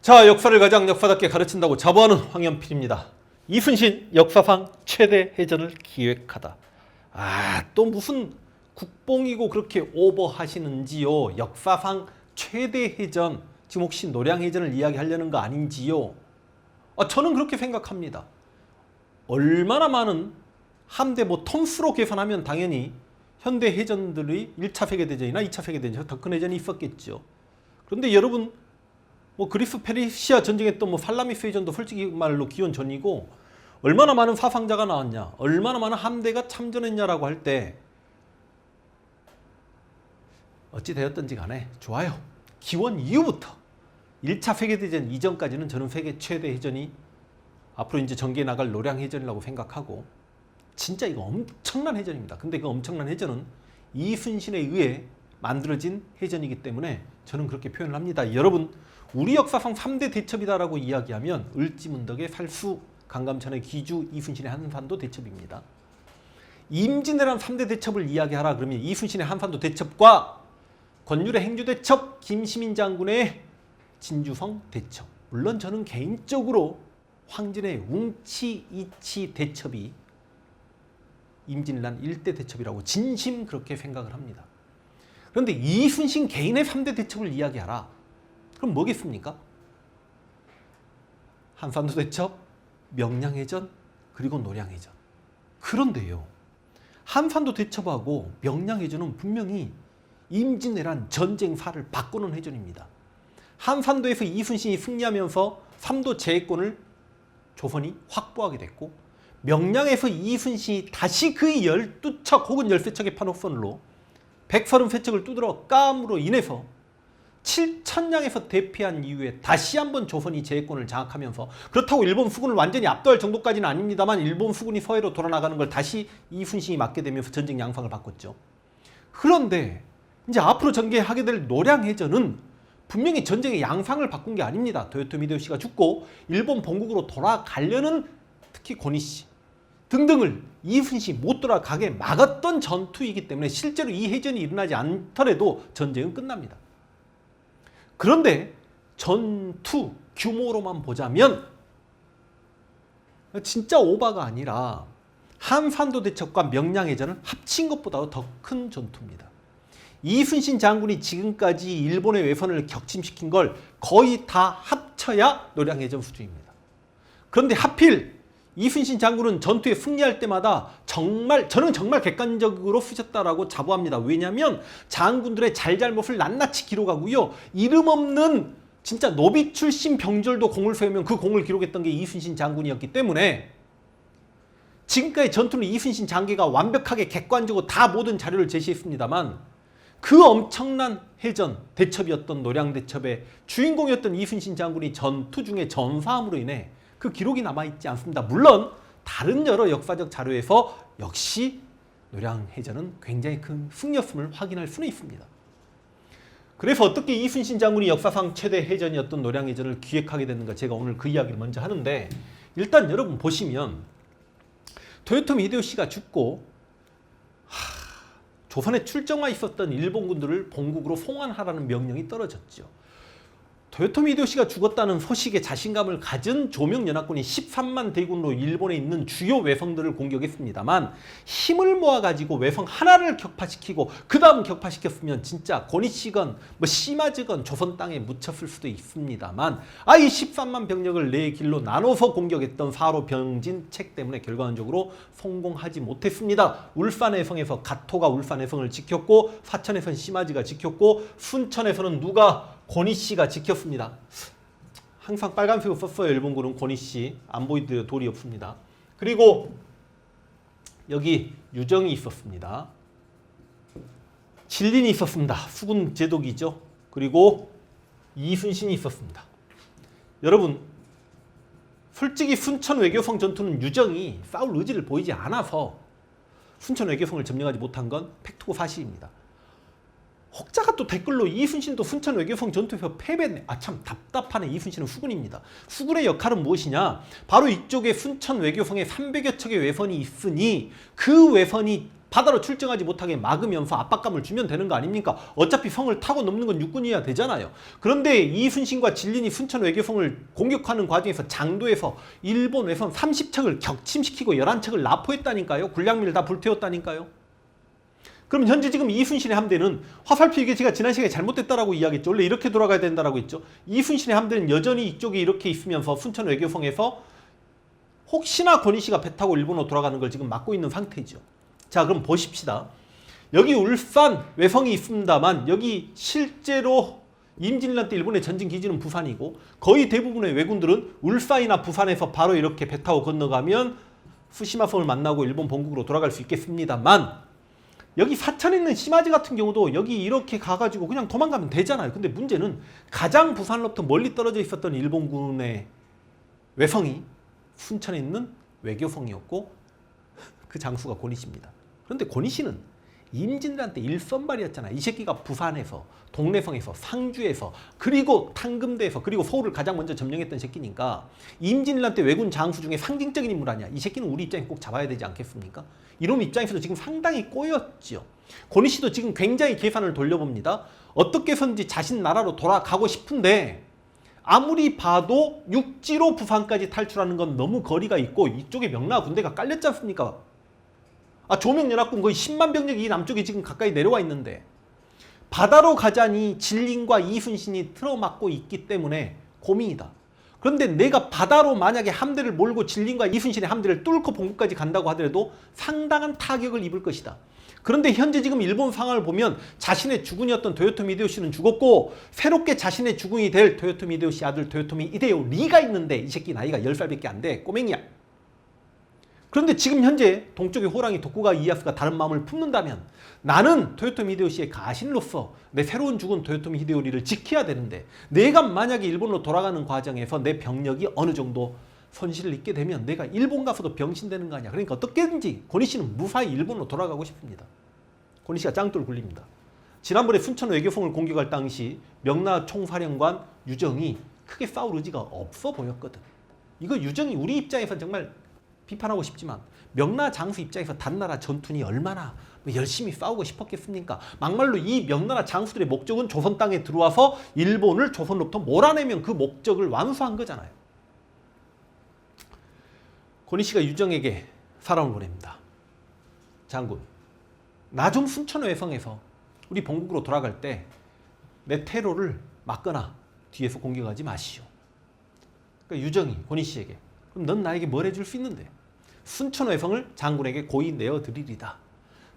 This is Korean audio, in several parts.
자, 역사를 가장 역사답게 가르친다고 자부하는 황현필입니다. 이순신 역사상 최대 해전을 기획하다. 아, 또 무슨 국뽕이고 그렇게 오버하시는지요. 역사상 최대 해전, 지금 혹시 노량해전을 이야기하려는 거 아닌지요. 아, 저는 그렇게 생각합니다. 얼마나 많은 함대 뭐 톤수로 계산하면 당연히 현대 해전들이 1차 세계대전이나 2차 세계대전 더 큰 해전이 있었겠죠. 그런데 여러분 뭐 그리스 페르시아 전쟁했던 뭐 살라미스 해전도 솔직히 말로 기원 전이고 얼마나 많은 사상자가 나왔냐, 얼마나 많은 함대가 참전했냐라고 할 때 어찌 되었든지 간에 좋아요. 기원 이후부터 1차 세계대전 이전까지는 저는 세계 최대 해전이 앞으로 이제 전개해 나갈 노량 해전이라고 생각하고 진짜 이거 엄청난 해전입니다. 근데 그 엄청난 해전은 이순신에 의해 만들어진 해전이기 때문에 저는 그렇게 표현을 합니다. 여러분, 우리 역사상 3대 대첩이다라고 이야기하면 을지문덕의 살수, 강감천의 기주, 이순신의 한산도 대첩입니다. 임진왜란 3대 대첩을 이야기하라 그러면 이순신의 한산도 대첩과 권율의 행주 대첩, 김시민 장군의 진주성 대첩. 물론 저는 개인적으로 황진의 웅치 이치 대첩이 임진왜란 1대 대첩이라고 진심 그렇게 생각을 합니다. 그런데 이순신 개인의 3대 대첩을 이야기하라. 그럼 뭐겠습니까? 한산도 대첩, 명량해전, 그리고 노량해전. 그런데요. 한산도 대첩하고 명량해전은 분명히 임진왜란 전쟁사를 바꾸는 해전입니다. 한산도에서 이순신이 승리하면서 삼도 제해권을 조선이 확보하게 됐고 명량에서 이순신이 다시 그 12척 혹은 13척의 판옥선으로 133척을 두드러 깜으로 인해서 7천량에서 대피한 이후에 다시 한번 조선이 제해권을 장악하면서 그렇다고 일본 수군을 완전히 압도할 정도까지는 아닙니다만 일본 수군이 서해로 돌아나가는 걸 다시 이순신이 막게 되면서 전쟁 양상을 바꿨죠. 그런데 이제 앞으로 전개하게 될 노량해전은 분명히 전쟁의 양상을 바꾼 게 아닙니다. 도요토미 히데요시가 죽고 일본 본국으로 돌아가려는 특히 고니씨 등등을 이순신이 못 돌아가게 막았던 전투이기 때문에 실제로 이 해전이 일어나지 않더라도 전쟁은 끝납니다. 그런데 전투 규모로만 보자면 진짜 오바가 아니라 한산도 대첩과 명량해전은 합친 것보다 더큰 전투입니다. 이순신 장군이 지금까지 일본의 외선을 격침시킨 걸 거의 다 합쳐야 노량해전 수준입니다. 그런데 하필 이순신 장군은 전투에 승리할 때마다 정말 저는 정말 객관적으로 쓰셨다라고 자부합니다. 왜냐하면 장군들의 잘잘못을 낱낱이 기록하고요. 이름 없는 진짜 노비 출신 병졸도 공을 세우면 그 공을 기록했던 게 이순신 장군이었기 때문에 지금까지 전투는 이순신 장계가 완벽하게 객관적으로 다 모든 자료를 제시했습니다만 그 엄청난 해전 대첩이었던 노량 대첩의 주인공이었던 이순신 장군이 전투 중에 전사함으로 인해 그 기록이 남아 있지 않습니다. 물론 다른 여러 역사적 자료에서 역시 노량 해전은 굉장히 큰 승리였음을 확인할 수는 있습니다. 그래서 어떻게 이순신 장군이 역사상 최대 해전이었던 노량 해전을 기획하게 됐는가 제가 오늘 그 이야기를 먼저 하는데 일단 여러분 보시면 도요토미 히데요시가 죽고 하, 조선에 출정와 있었던 일본군들을 본국으로 송환하라는 명령이 떨어졌죠. 도요토미 히데요시가 죽었다는 소식에 자신감을 가진 조명연합군이 13만 대군으로 일본에 있는 주요 외성들을 공격했습니다만 힘을 모아가지고 외성 하나를 격파시키고 그 다음 격파시켰으면 진짜 고니시건 뭐 시마즈건 조선 땅에 묻혔을 수도 있습니다만 아이 13만 병력을 네 길로 나눠서 공격했던 사로 병진 책 때문에 결과적으로 성공하지 못했습니다. 울산해성에서 가토가 울산해성을 지켰고 사천에서는 시마즈가 지켰고 순천에서는 누가 권희 씨가 지켰습니다. 항상 빨간색을 썼어요. 일본군은 권희 씨. 안 보이더라도 돌이 없습니다. 그리고 여기 유정이 있었습니다. 진린이 있었습니다. 수군 제독이죠. 그리고 이순신이 있었습니다. 여러분 솔직히 순천 외교성 전투는 유정이 싸울 의지를 보이지 않아서 순천 외교성을 점령하지 못한 건 팩트고 사실입니다. 혹자가 또 댓글로 이순신도 순천 외교성 전투에서 패배했네. 아 참 답답하네. 이순신은 수군입니다. 수군의 역할은 무엇이냐? 바로 이쪽에 순천 외교성에 300여 척의 외선이 있으니 그 외선이 바다로 출정하지 못하게 막으면서 압박감을 주면 되는 거 아닙니까? 어차피 성을 타고 넘는 건 육군이어야 되잖아요. 그런데 이순신과 진린이 순천 외교성을 공격하는 과정에서 장도에서 일본 외선 30척을 격침시키고 11척을 납포했다니까요. 군량미를 다 불태웠다니까요. 그럼 현재 지금 이순신의 함대는 화살표 이게 제가 지난 시간에 잘못됐다라고 이야기했죠. 원래 이렇게 돌아가야 된다라고 했죠. 이순신의 함대는 여전히 이쪽에 이렇게 있으면서 순천 외교성에서 혹시나 권희 씨가 배 타고 일본으로 돌아가는 걸 지금 막고 있는 상태죠. 자, 그럼 보십시다. 여기 울산 외성이 있습니다만 여기 실제로 임진왜란 때 일본의 전진 기지는 부산이고 거의 대부분의 왜군들은 울산이나 부산에서 바로 이렇게 배 타고 건너가면 후시마성을 만나고 일본 본국으로 돌아갈 수 있겠습니다만 여기 사천에 있는 시마지 같은 경우도 여기 이렇게 가가지고 그냥 도망가면 되잖아요. 근데 문제는 가장 부산로부터 멀리 떨어져 있었던 일본군의 외성이 순천에 있는 외교성이었고 그 장수가 고니 씨입니다. 그런데 고니 씨는 임진왜란 때 일선발이었잖아. 이 새끼가 부산에서 동래성에서 상주에서 그리고 탕금대에서 그리고 서울을 가장 먼저 점령했던 새끼니까 임진왜란 때 왜군 장수 중에 상징적인 인물 아니야. 이 새끼는 우리 입장에 꼭 잡아야 되지 않겠습니까? 이놈 입장에서도 지금 상당히 꼬였죠. 고니 씨도 지금 굉장히 계산을 돌려봅니다. 어떻게 해서든지 자신 나라로 돌아가고 싶은데 아무리 봐도 육지로 부산까지 탈출하는 건 너무 거리가 있고 이쪽에 명나 군대가 깔렸지 않습니까? 아 조명연합군 거의 10만 병력이 이 남쪽에 지금 가까이 내려와 있는데 바다로 가자니 진린과 이순신이 틀어막고 있기 때문에 고민이다. 그런데 내가 바다로 만약에 함대를 몰고 진린과 이순신의 함대를 뚫고 본국까지 간다고 하더라도 상당한 타격을 입을 것이다. 그런데 현재 지금 일본 상황을 보면 자신의 주군이었던 도요토미 히데요시는 죽었고 새롭게 자신의 주군이 될 도요토미 히데요시 아들 도요토미 히데요 리가 있는데 이 새끼 나이가 10살밖에 안 돼. 꼬맹이야. 그런데 지금 현재 동쪽의 호랑이 도쿠가 이에야스가 다른 마음을 품는다면 나는 토요토미 히데요시의 가신으로서 내 새로운 죽은 토요토미 히데요리를 지켜야 되는데 내가 만약에 일본으로 돌아가는 과정에서 내 병력이 어느 정도 손실을 입게 되면 내가 일본 가서도 병신되는 거 아니야. 그러니까 어떻게든지 고니 씨는 무사히 일본으로 돌아가고 싶습니다. 고니 씨가 짱돌 굴립니다. 지난번에 순천 외교성을 공격할 당시 명나 총사령관 유정이 크게 싸울 의지가 없어 보였거든. 이거 유정이 우리 입장에서 정말 비판하고 싶지만 명나 장수 입장에서 단나라 전투니 얼마나 뭐 열심히 싸우고 싶었겠습니까? 막말로 이 명나라 장수들의 목적은 조선 땅에 들어와서 일본을 조선로부터 몰아내면 그 목적을 완수한 거잖아요. 고니 씨가 유정에게 사람을 보냅니다. 장군, 나 좀 순천 외성에서 우리 본국으로 돌아갈 때 내 테러를 막거나 뒤에서 공격하지 마시오. 그러니까 유정이 고니 씨에게 그럼 넌 나에게 뭘 해줄 수 있는데? 순천 외성을 장군에게 고이 내어 드리리다.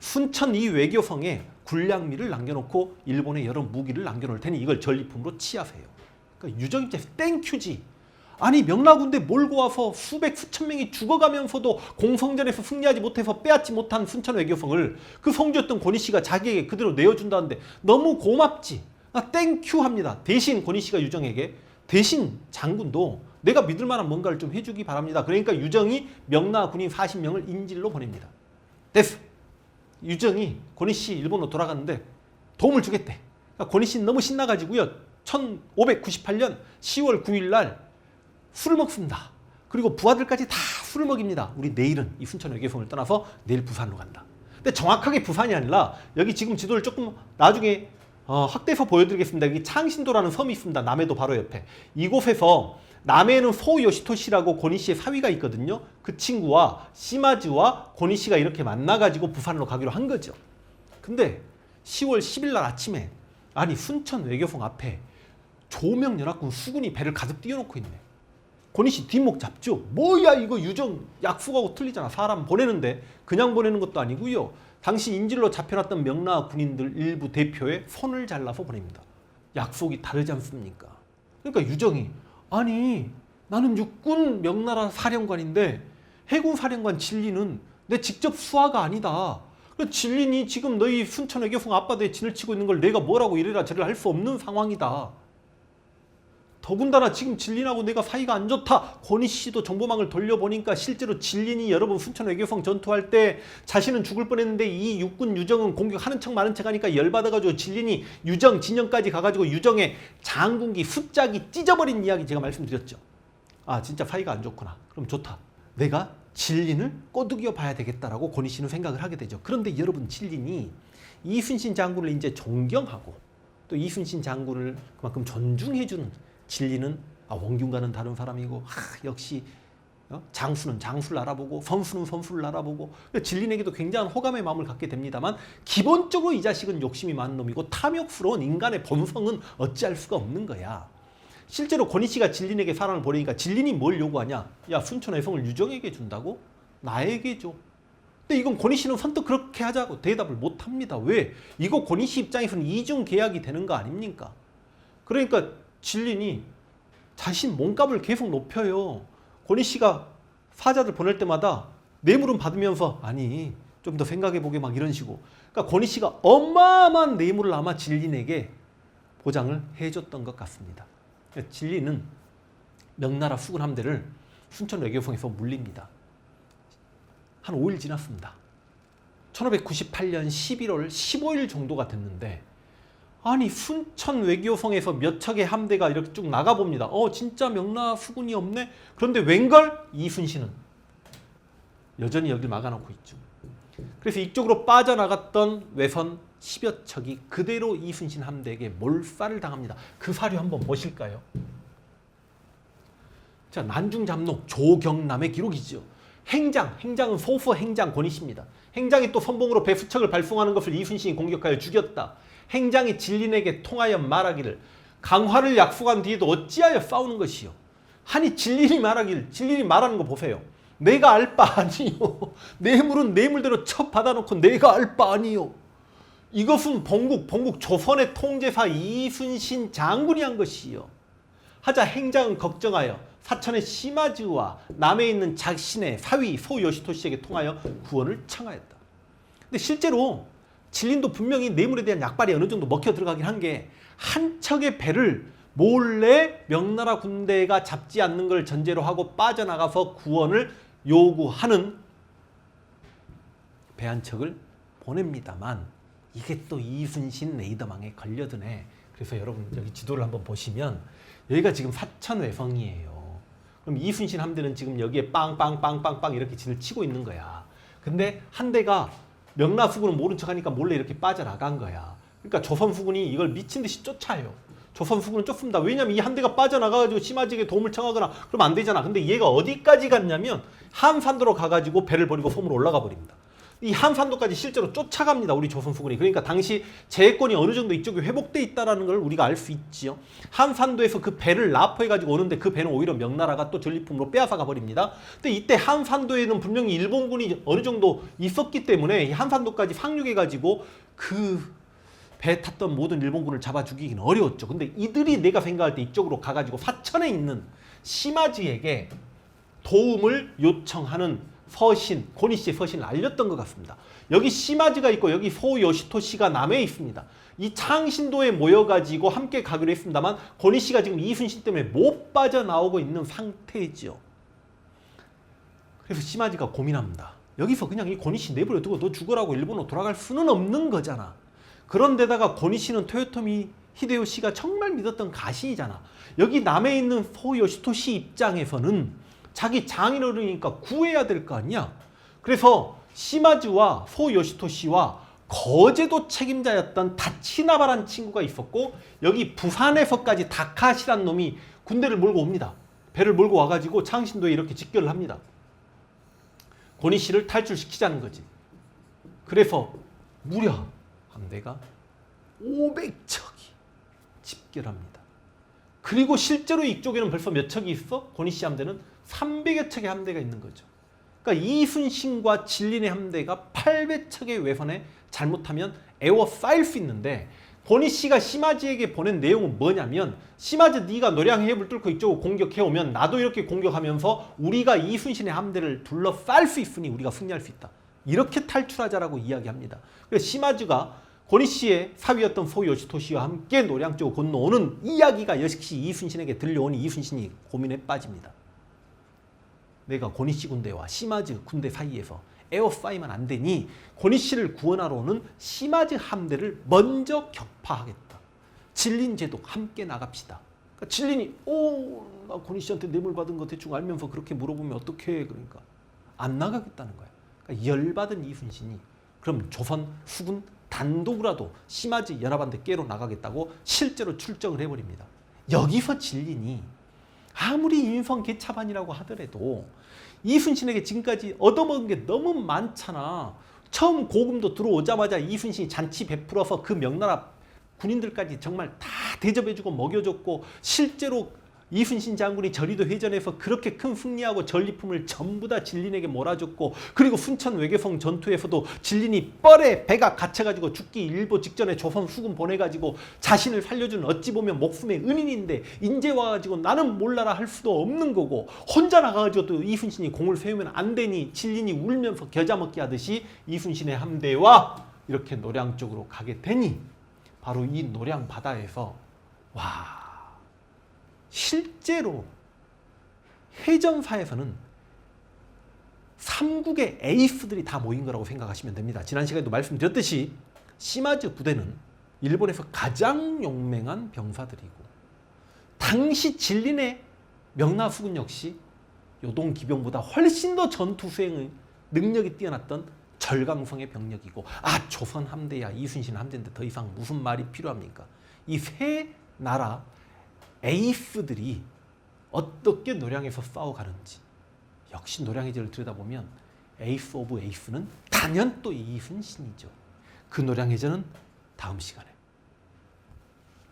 순천 이 외교성에 군량미를 남겨놓고 일본의 여러 무기를 남겨놓을 테니 이걸 전리품으로 취하세요. 그러니까 유정 입장에서 땡큐지. 아니 명나군대 몰고 와서 수백 수천 명이 죽어가면서도 공성전에서 승리하지 못해서 빼앗지 못한 순천 외교성을 그 성주였던 고니 씨가 자기에게 그대로 내어준다는데 너무 고맙지. 아, 땡큐 합니다. 대신 고니 씨가 유정에게 대신 장군도 내가 믿을 만한 뭔가를 좀 해주기 바랍니다. 그러니까 유정이 명나 군인 40명을 인질로 보냅니다. 됐어. 유정이 고니 씨 일본으로 돌아갔는데 도움을 주겠대. 그러니까 고니 씨는 너무 신나가지고요. 1598년 10월 9일 날 술을 먹습니다. 그리고 부하들까지 다 술을 먹입니다. 우리 내일은 이 순천 외교성을 떠나서 내일 부산으로 간다. 근데 정확하게 부산이 아니라 여기 지금 지도를 조금 나중에 어, 확대해서 보여드리겠습니다. 여기 창신도라는 섬이 있습니다. 남해도 바로 옆에. 이곳에서 남해에는 소우 요시토시라고 고니 씨의 사위가 있거든요. 그 친구와 시마즈와 고니 씨가 이렇게 만나가지고 부산으로 가기로 한 거죠. 근데 10월 10일 날 아침에 아니 순천 외교성 앞에 조명 연합군 수군이 배를 가득 띄워놓고 있네. 고니 씨 뒷목 잡죠. 뭐야 이거 유정 약속하고 틀리잖아. 사람 보내는데 그냥 보내는 것도 아니고요. 당시 인질로 잡혀놨던 명나 군인들 일부 대표의 손을 잘라서 보냅니다. 약속이 다르지 않습니까? 그러니까 유정이 아니 나는 육군 명나라 사령관인데 해군 사령관 진리는 내 직접 수하가 아니다. 그 진리니 지금 너희 순천 외교성 앞바다에 진을 치고 있는 걸 내가 뭐라고 이래라 저래라 할 수 없는 상황이다. 더군다나 지금 진린하고 내가 사이가 안 좋다. 권희 씨도 정보망을 돌려보니까 실제로 진린이 여러분 순천 외교성 전투할 때 자신은 죽을 뻔했는데 이 육군 유정은 공격하는 척 많은 척 하니까 열받아가지고 진린이 유정 진영까지 가가지고 유정의 장군기 숫자기 찢어버린 이야기 제가 말씀드렸죠. 아 진짜 사이가 안 좋구나. 그럼 좋다. 내가 진리를 꼬드겨 봐야 되겠다라고 권희 씨는 생각을 하게 되죠. 그런데 여러분 진리니 이순신 장군을 이제 존경하고 또 이순신 장군을 그만큼 존중해주는 진리는 아, 원균과는 다른 사람이고 아, 역시 어? 장수는 장수를 알아보고 선수는 선수를 알아보고 그러니까 진리에게도 굉장한 호감의 마음을 갖게 됩니다만 기본적으로 이 자식은 욕심이 많은 놈이고 탐욕스러운 인간의 본성은 어찌할 수가 없는 거야. 실제로 권희 씨가 진린에게 사랑을 보내니까 진린이 뭘 요구하냐? 야 순천 해성을 유정에게 준다고? 나에게 줘. 근데 이건 권희 씨는 선뜻 그렇게 하자고 대답을 못 합니다. 왜? 이거 권희 씨 입장에서는 이중 계약이 되는 거 아닙니까? 그러니까 진린이 자신 몸값을 계속 높여요. 권희 씨가 사자들 보낼 때마다 뇌물은 받으면서 아니 좀 더 생각해 보게 막 이런 식으로. 그러니까 권희 씨가 어마어마한 뇌물을 아마 진린에게 보장을 해줬던 것 같습니다. 진리는 명나라 수군 함대를 순천 외교성에서 물립니다. 한 5일 지났습니다. 1598년 11월 15일 정도가 됐는데 아니 순천 외교성에서 몇 척의 함대가 이렇게 쭉 나가 봅니다. 어 진짜 명나라 수군이 없네. 그런데 웬걸 이순신은 여전히 여길 막아놓고 있죠. 그래서 이쪽으로 빠져나갔던 외선 10여 척이 그대로 이순신 함대에게 몰살을 당합니다. 그 사료 한번 보실까요? 자, 난중 잡록 조경남의 기록이죠. 행장, 행장은 소서 행장 권이십니다. 행장이 또 선봉으로 배수척을 발송하는 것을 이순신이 공격하여 죽였다. 행장이 진린에게 통하여 말하기를 강화를 약속한 뒤에도 어찌하여 싸우는 것이요. 하니 진린이 말하기를 진린이 말하는 거 보세요. 내가 알 바 아니요. 뇌물은 뇌물대로 첩 받아놓고 내가 알 바 아니요. 이것은 본국 본국 조선의 통제사 이순신 장군이 한 것이요. 하자 행장은 걱정하여 사천의 시마즈와 남해 있는 자신의 사위 소요시토 씨에게 통하여 구원을 청하였다. 근데 실제로 진린도 분명히 뇌물에 대한 약발이 어느 정도 먹혀 들어가긴 한 게 한 척의 배를 몰래 명나라 군대가 잡지 않는 걸 전제로 하고 빠져나가서 구원을 요구하는 배 한 척을 보냅니다만 이게 또 이순신 레이더망에 걸려드네. 그래서 여러분 여기 지도를 한번 보시면 여기가 지금 사천 외성이에요. 그럼 이순신 함대는 지금 여기에 빵빵빵빵빵 이렇게 진을 치고 있는 거야. 근데 한 대가 명나 수군은 모른 척하니까 몰래 이렇게 빠져나간 거야. 그러니까 조선 수군이 이걸 미친 듯이 쫓아요. 조선 수군은 쫓습니다. 왜냐면 이 한 대가 빠져나가가지고 심하지게 도움을 청하거나 그러면 안 되잖아. 근데 얘가 어디까지 갔냐면 한산도로 가가지고 배를 버리고 섬으로 올라가 버립니다. 이 한산도까지 실제로 쫓아갑니다. 우리 조선 수군이. 그러니까 당시 재해권이 어느 정도 이쪽에 회복돼 있다라는 걸 우리가 알 수 있지요. 한산도에서 그 배를 납포해 가지고 오는데 그 배는 오히려 명나라가 또 전리품으로 빼앗아가 버립니다. 근데 이때 한산도에는 분명히 일본군이 어느 정도 있었기 때문에 이 한산도까지 상륙해 가지고 그 배 탔던 모든 일본군을 잡아 죽이기는 어려웠죠. 근데 이들이 내가 생각할 때 이쪽으로 가가지고 사천에 있는 시마지에게 도움을 요청하는 서신, 고니 씨의 서신을 알렸던 것 같습니다. 여기 시마즈가 있고 여기 소요시토 씨가 남해 있습니다. 이 창신도에 모여가지고 함께 가기로 했습니다만 고니 씨가 지금 이순신 때문에 못 빠져나오고 있는 상태지요. 그래서 시마즈가 고민합니다. 여기서 그냥 이 고니 씨 내버려 두고 너 죽으라고 일본으로 돌아갈 수는 없는 거잖아. 그런데다가 고니 씨는 토요토미 히데요시가 정말 믿었던 가신이잖아. 여기 남해 있는 소요시토 씨 입장에서는 자기 장인어른이니까 구해야 될 거 아니야. 그래서 시마즈와 소요시토 씨와 거제도 책임자였던 다치나바란 친구가 있었고 여기 부산에서까지 다카시란 놈이 군대를 몰고 옵니다. 배를 몰고 와가지고 창신도에 이렇게 직결을 합니다. 고니 씨를 탈출시키자는 거지. 그래서 무려 함대가 500척이 집결합니다. 그리고 실제로 이쪽에는 벌써 몇 척이 있어? 고니 씨 함대는 300여 척의 함대가 있는 거죠. 그러니까 이순신과 진린의 함대가 800척의 외선에 잘못하면 에워싸일 수 있는데 고니 씨가 시마지에게 보낸 내용은 뭐냐면 시마지 네가 노량 해협을 뚫고 이쪽으로 공격해 오면 나도 이렇게 공격하면서 우리가 이순신의 함대를 둘러쌀 수 있으니 우리가 승리할 수 있다. 이렇게 탈출하자라고 이야기합니다. 그래서 시마즈가 고니 씨의 사위였던 소요시토 씨와 함께 노량 쪽으로 건너오는 이야기가 역시 이순신에게 들려오니 이순신이 고민에 빠집니다. 내가 고니 씨 군대와 시마즈 군대 사이에서 에어싸이면 안 되니 고니 씨를 구원하러 오는 시마즈 함대를 먼저 격파하겠다. 진린 제독 함께 나갑시다. 그러니까 진린이 오, 나 고니 씨한테 뇌물 받은 거 대충 알면서 그렇게 물어보면 어떡해? 그러니까 안 나가겠다는 거야. 그러니까 열받은 이순신이 그럼 조선 후군 단독으로라도 심하지 연합한테 깨로 나가겠다고 실제로 출정을 해버립니다. 여기서 진린이 아무리 인성 개차반이라고 하더라도 이순신에게 지금까지 얻어먹은 게 너무 많잖아. 처음 고금도 들어오자마자 이순신이 잔치 베풀어서 그 명나라 군인들까지 정말 다 대접해주고 먹여줬고 실제로 이순신 장군이 저리도 회전해서 그렇게 큰 승리하고 전리품을 전부 다 진린에게 몰아줬고 그리고 순천 외교성 전투에서도 진린이 뻘에 배가 갇혀가지고 죽기 일보 직전에 조선 수군 보내가지고 자신을 살려준 어찌 보면 목숨의 은인인데 인제 와가지고 나는 몰라라 할 수도 없는 거고 혼자 나가가지고 또 이순신이 공을 세우면 안 되니 진린이 울면서 겨자 먹기 하듯이 이순신의 함대와 이렇게 노량 쪽으로 가게 되니 바로 이 노량 바다에서 와 실제로 해전사에서는 삼국의 에이스들이 다 모인 거라고 생각하시면 됩니다. 지난 시간에도 말씀드렸듯이 시마즈 부대는 일본에서 가장 용맹한 병사들이고 당시 진린의 명나수군 역시 요동 기병보다 훨씬 더 전투 수행의 능력이 뛰어났던 절강성의 병력이고 아 조선 함대야 이순신 함대인데 더 이상 무슨 말이 필요합니까? 이 세 나라 에이스들이 어떻게 노량에서 싸워가는지 역시 노량의 제를 들여다보면 에이스 오브 에이스는 단연 또 이순신이죠. 그 노량해전은 다음 시간에